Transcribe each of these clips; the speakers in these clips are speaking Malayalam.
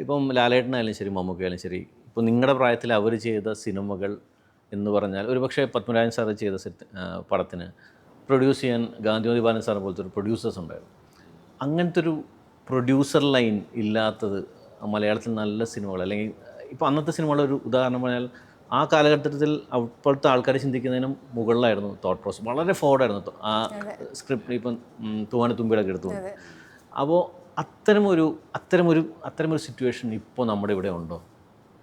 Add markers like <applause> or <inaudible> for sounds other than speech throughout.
ഇപ്പം ലാലേട്ടനായാലും ശരി മമ്മൂക്കയായാലും ശരി ഇപ്പം നിങ്ങളുടെ പ്രായത്തിൽ അവർ ചെയ്ത സിനിമകൾ എന്ന് പറഞ്ഞാൽ ഒരു പക്ഷേ പത്മരാജൻ സാറ് ചെയ്ത പടത്തിന് പ്രൊഡ്യൂസ് ചെയ്യാൻ ഗാന്ധിമതി ബാലൻ സാറിനെ പോലത്തെ ഒരു പ്രൊഡ്യൂസേഴ്സ് ഉണ്ടായിരുന്നു. അങ്ങനത്തെ ഒരു പ്രൊഡ്യൂസർ ലൈൻ ഇല്ലാത്തത് മലയാളത്തിൽ നല്ല സിനിമകൾ അല്ലെങ്കിൽ ഇപ്പോൾ അന്നത്തെ സിനിമകളുടെ ഒരു ഉദാഹരണം പറഞ്ഞാൽ ആ കാലഘട്ടത്തിൽ അപ്പോഴത്തെ ആൾക്കാർ ചിന്തിക്കുന്നതിനും മുകളിലായിരുന്നു തോട്ട് പ്രോസസ് വളരെ ഫോർഡായിരുന്നു ആ സ്ക്രിപ്റ്റ് ഇപ്പം തൂവാന തുമ്പിടൊക്കെ എടുത്തു. അപ്പോൾ അത്തരമൊരു അത്തരമൊരു അത്തരമൊരു സിറ്റുവേഷൻ ഇപ്പോൾ നമ്മുടെ ഇവിടെ ഉണ്ടോ?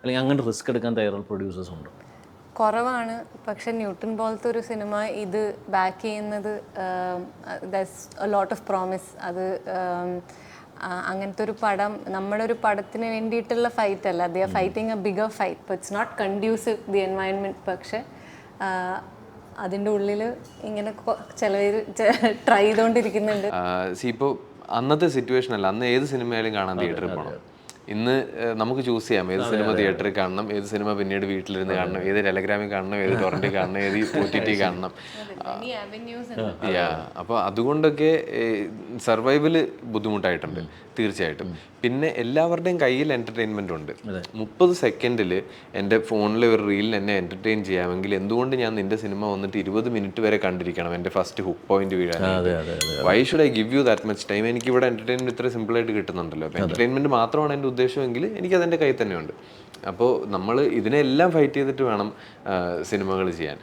അല്ലെങ്കിൽ അങ്ങനെ റിസ്ക് എടുക്കാൻ തയ്യാറുള്ള പ്രൊഡ്യൂസേഴ്സ് ഉണ്ടോ? കുറവാണ്. പക്ഷെ ന്യൂട്ടൺ പോലത്തെ ഒരു സിനിമ ഇത് ബാക്ക് ചെയ്യുന്നത് ലോട്ട് ഓഫ് പ്രോമിസ് അത് അങ്ങനത്തെ ഒരു പടം നമ്മുടെ ഒരു പടത്തിന് വേണ്ടിയിട്ടുള്ള ഫൈറ്റ് അല്ല. They are fighting a bigger fight ഇപ്പോൾ it's not conducive the environment പക്ഷെ അതിന്റെ ഉള്ളിൽ ഇങ്ങനെ ചിലവർ ട്രൈ ചെയ്തുകൊണ്ടിരിക്കുന്നുണ്ട് സി ഇപ്പോൾ അന്നത്തെ സിറ്റുവേഷൻ അല്ല അന്ന് ഏത് സിനിമയിലും കാണാൻ തിയേറ്ററിൽ പോകണം ഇന്ന് നമുക്ക് ചൂസ് ചെയ്യാം. ഏത് സിനിമ തിയേറ്ററിൽ കാണണം ഏത് സിനിമ പിന്നീട് വീട്ടിലിരുന്ന് കാണണം ഏത് ടെലഗ്രാമിൽ കാണണം ഏത് ടൊറന്റിൽ കാണണം ഏത് <laughs> ഒ ടി ടി കാണണം. യാ അപ്പോൾ അതുകൊണ്ടൊക്കെ സർവൈവൽ ബുദ്ധിമുട്ടായിട്ടുണ്ട് തീർച്ചയായിട്ടും. പിന്നെ എല്ലാവരുടെയും കയ്യിൽ എന്റർടൈൻമെന്റ് ഉണ്ട്. മുപ്പത് സെക്കൻഡിൽ എന്റെ ഫോണിൽ ഒരു റീലിൽ എന്നെ എന്റർടൈൻ ചെയ്യാമെങ്കിൽ എന്തുകൊണ്ട് ഞാൻ നിന്റെ സിനിമ വന്നിട്ട് ഇരുപത് മിനിറ്റ് വരെ കണ്ടിരിക്കണം എന്റെ ഫസ്റ്റ് ഹുക്ക് പോയിന്റ് വീഴാൻ why should I give you that much time എനിക്ക് ഇവിടെ എന്റർടൈൻമെന്റ് ഇത്ര സിമ്പിളായിട്ട് കിട്ടുന്നുണ്ടല്ലോ. അപ്പോൾ എന്റർടൈൻമെന്റ് മാത്രമാണ് എന്റെ ഉദ്ദേശമെങ്കിൽ എനിക്ക് അതെന്റെ കയ്യിൽ തന്നെയുണ്ട്. അപ്പോൾ നമ്മൾ ഇതിനെല്ലാം ഫൈറ്റ് ചെയ്തിട്ട് വേണം സിനിമകൾ ചെയ്യാൻ.